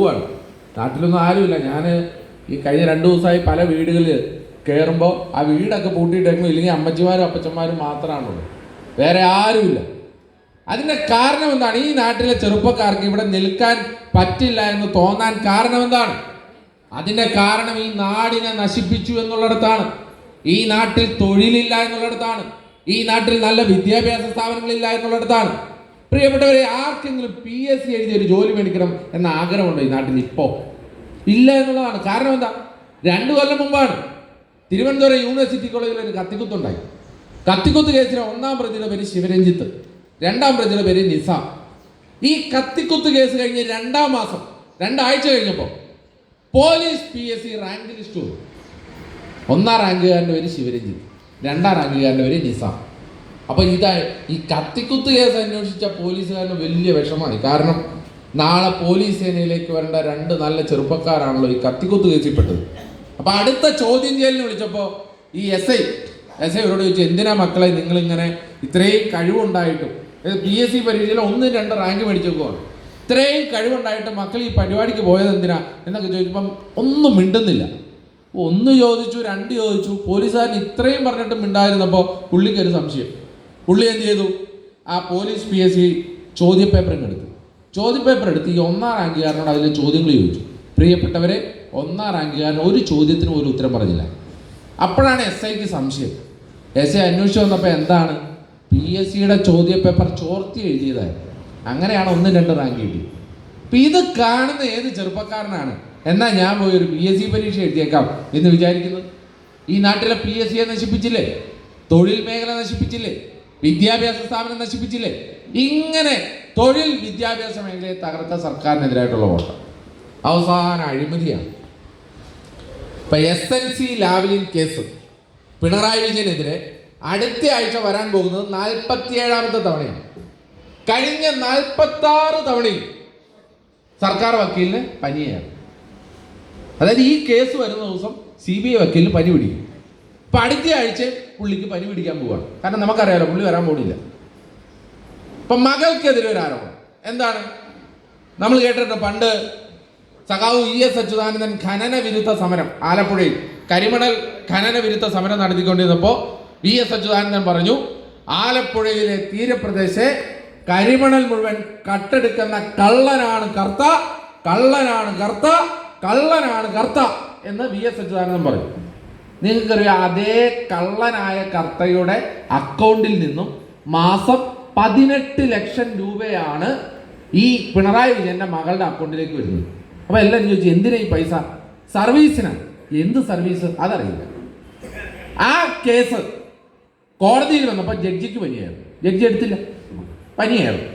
പോവാണ്. നാട്ടിലൊന്നും ആരുമില്ല. ഞാൻ ഈ കഴിഞ്ഞ രണ്ട് ദിവസമായി പല വീടുകളിൽ കയറുമ്പോൾ ആ വീടൊക്കെ പൂട്ടിയിട്ടേക്കും ഇല്ലെങ്കിൽ അമ്മച്ചിമാരും അപ്പച്ചന്മാരും മാത്രമാണുള്ളൂ. വേറെ ആരുമില്ല. അതിന്റെ കാരണം എന്താണ്? ഈ നാട്ടിലെ ചെറുപ്പക്കാർക്ക് ഇവിടെ നിൽക്കാൻ പറ്റില്ല എന്ന് തോന്നാൻ കാരണം എന്താണ്? അതിന്റെ കാരണം ഈ നാടിനെ നശിപ്പിച്ചു എന്നുള്ളിടത്താണ്. ഈ നാട്ടിൽ തൊഴിലില്ല എന്നുള്ളിടത്താണ്. ഈ നാട്ടിൽ നല്ല വിദ്യാഭ്യാസ സ്ഥാപനങ്ങളില്ല എന്നുള്ളിടത്താണ്. പ്രിയപ്പെട്ടവരെ ആർക്കെങ്കിലും പി എസ് സി എഴുതി ഒരു ജോലി മേടിക്കണം എന്ന ആഗ്രഹമുണ്ടോ ഈ നാട്ടിൽ ഇപ്പോൾ ഇല്ല എന്നുള്ളതാണ്. കാരണം എന്താ? രണ്ടു കൊല്ലം മുമ്പാണ് തിരുവനന്തപുരം യൂണിവേഴ്സിറ്റി കോളേജിൽ ഒരു കത്തിക്കുത്തുണ്ടായി. കത്തിക്കുത്ത് കേസിലെ ഒന്നാം പ്രതിയുടെ പേര് ശിവരഞ്ജിത്ത് രണ്ടാം പ്രതിയുടെ പേര് നിസാം. ഈ കത്തിക്കുത്ത് കേസ് കഴിഞ്ഞ് രണ്ടാം മാസം രണ്ടാഴ്ച കഴിഞ്ഞപ്പോൾ police P S C rank list ഒന്നാം റാങ്കുകാരന്റെ പേര് ശിവരഞ്ജിത്ത് രണ്ടാം റാങ്കുകാരന്റെ പേര് നിസാം. അപ്പൊ ഇതാ ഈ കത്തിക്കുത്ത് കേസ് അന്വേഷിച്ച പോലീസുകാരന് വലിയ വിഷമാണ് കാരണം നാളെ പോലീസ് സേനയിലേക്ക് വരേണ്ട രണ്ട് നല്ല ചെറുപ്പക്കാരാണല്ലോ ഈ കത്തിക്കുത്ത് കേസിൽ പെട്ടത്. അപ്പൊ അടുത്ത ചോദ്യം ചെയ്യലിന് വിളിച്ചപ്പോ ഈ എസ് ഐ എസ് ഐ അവരോട് ചോദിച്ചു എന്തിനാ മക്കളെ നിങ്ങൾ ഇങ്ങനെ ഇത്രയും കഴിവുണ്ടായിട്ടും? പി എസ് സി പരീക്ഷയിൽ ഒന്ന് രണ്ട് റാങ്ക് മേടിച്ചേക്കുവാണ്. ഇത്രയും കഴിവുണ്ടായിട്ട് മക്കൾ ഈ പരിപാടിക്ക് പോയത് എന്തിനാ? എന്നൊക്കെ ചോദിച്ചപ്പം ഒന്നും മിണ്ടുന്നില്ല. ഒന്ന് ചോദിച്ചു രണ്ട് ചോദിച്ചു പോലീസുകാരൻ ഇത്രയും പറഞ്ഞിട്ട് മിണ്ടായിരുന്നപ്പോൾ പുള്ളിക്കൊരു സംശയം. പുള്ളി എന്ത് ചെയ്തു? ആ പോലീസ് പി എസ് സി ചോദ്യപേപ്പർ എടുത്തു. ചോദ്യപേപ്പർ എടുത്ത് ഈ ഒന്നാം റാങ്കുകാരനോട് അതിലെ ചോദ്യങ്ങൾ ചോദിച്ചു. പ്രിയപ്പെട്ടവരെ ഒന്നാം റാങ്കുകാരൻ ഒരു ചോദ്യത്തിനും ഒരു ഉത്തരം പറഞ്ഞില്ല. അപ്പോഴാണ് എസ് ഐക്ക് സംശയം. എസ് ഐ അന്വേഷിച്ച് വന്നപ്പോൾ എന്താണ്? പി എസ് സിയുടെ ചോദ്യപേപ്പർ ചോർത്തി എഴുതിയതായിരുന്നു അങ്ങനെയാണ് ഒന്നും രണ്ട് റാങ്ക് കിട്ടിയത് അപ്പം ഇത് കാണുന്ന ഏത് ചെറുപ്പക്കാരനാണ്? എന്നാൽ ഞാൻ പോയി ഒരു പി എസ് സി പരീക്ഷ എഴുതിയേക്കാം എന്ന് വിചാരിക്കുന്നത് ഈ നാട്ടിലെ പി എസ് സിയെ നശിപ്പിച്ചില്ലേ? തൊഴിൽ മേഖല നശിപ്പിച്ചില്ലേ? വിദ്യാഭ്യാസ സ്ഥാപനം നശിപ്പിച്ചില്ലേ? ഇങ്ങനെ തൊഴിൽ വിദ്യാഭ്യാസ മേഖലയെ തകർത്ത സർക്കാരിനെതിരായിട്ടുള്ള വോട്ട്. അവസാന അഴിമതിയാണ്. ഇപ്പൊ S L C Lavalin case. Pinarayi വിജയനെതിരെ അടുത്ത ആഴ്ച വരാൻ പോകുന്നത് നാൽപ്പത്തിയേഴാമത്തെ തവണയാണ്. കഴിഞ്ഞ നാൽപ്പത്തി ആറ് തവണയും സർക്കാർ വക്കീലിന് പനിയാണ്. അതായത് ഈ കേസ് വരുന്ന ദിവസം സി ബി ഐ വക്കീലിന് പനി പിടിക്കും. ഇപ്പൊ അടുത്ത ആഴ്ച പുള്ളിക്ക് പനി പിടിക്കാൻ പോവാണ്. കാരണം നമുക്കറിയാലോ പുള്ളി വരാൻ പോകുന്നില്ല അപ്പൊ മകൾക്കെതിരെ ഒരു ആരോപണം. എന്താണ്? നമ്മൾ കേട്ടിട്ടുണ്ട് പണ്ട് സഖാവ് ഇ എസ് അച്യുതാനന്ദൻ ഖനന വിരുദ്ധ സമരം ആലപ്പുഴയിൽ കരിമണൽ ഖനന വിരുദ്ധ സമരം നടത്തിക്കൊണ്ടിരുന്നപ്പോൾ വി എസ് അച്യുതാനന്ദൻ പറഞ്ഞു ആലപ്പുഴയിലെ തീരപ്രദേശെ കരിമണൽ മുഴുവൻ കട്ടെടുക്കുന്ന കള്ളനാണ് കർത്ത കള്ളനാണ് കർത്ത കള്ളനാണ് കർത്ത എന്ന് വി എസ് അച്യുതാനന്ദൻ പറഞ്ഞു. നിങ്ങൾക്കറിയാം അതേ കള്ളനായ കർത്തയുടെ അക്കൗണ്ടിൽ നിന്നും മാസം പതിനെട്ട് ലക്ഷം രൂപയാണ് ഈ പിണറായി വിജയന്റെ മകളുടെ അക്കൗണ്ടിലേക്ക് വരുന്നത്. അപ്പോൾ എല്ലാവരും ചോദിച്ചു എന്തിനാ ഈ പൈസ? സർവീസിനാണ് എന്ത് സർവീസ്? അതറിയില്ല. ആ കേസ് കോടതിയിൽ വന്നപ്പോൾ ജഡ്ജിക്ക് പനിയായിരുന്നു. ജഡ്ജി എടുത്തില്ല. പനിയായിരുന്നു.